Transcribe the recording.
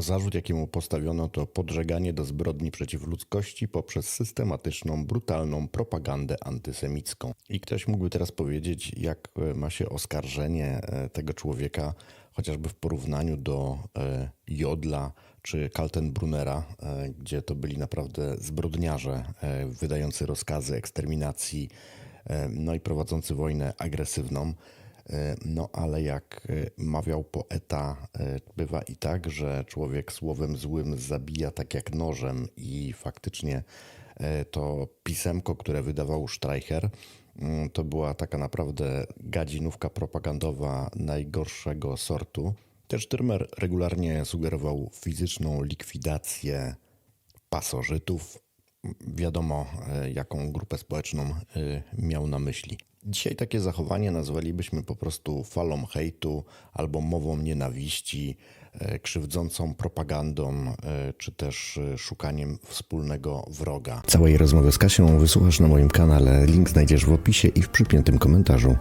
Zarzut, jaki mu postawiono, to podżeganie do zbrodni przeciw ludzkości poprzez systematyczną, brutalną propagandę antysemicką. I ktoś mógłby teraz powiedzieć, jak e, ma się oskarżenie e, tego człowieka, chociażby w porównaniu do e, Jodla czy Kaltenbrunera, gdzie to byli naprawdę zbrodniarze wydający rozkazy eksterminacji, no i prowadzący wojnę agresywną. E, No ale jak e, mawiał poeta, e, bywa i tak, że człowiek słowem złym zabija tak jak nożem i faktycznie to pisemko, które wydawał Streicher, mm, to była taka naprawdę gadzinówka propagandowa najgorszego sortu. Też Tyrmer regularnie sugerował fizyczną likwidację pasożytów. Wiadomo, jaką grupę społeczną miał na myśli. Dzisiaj takie zachowanie nazwalibyśmy po prostu falą hejtu albo mową nienawiści, e, krzywdzącą propagandą, e, czy też e, szukaniem wspólnego wroga. Całej rozmowy z Kasią wysłuchasz na moim kanale. Link znajdziesz w opisie i w przypiętym komentarzu.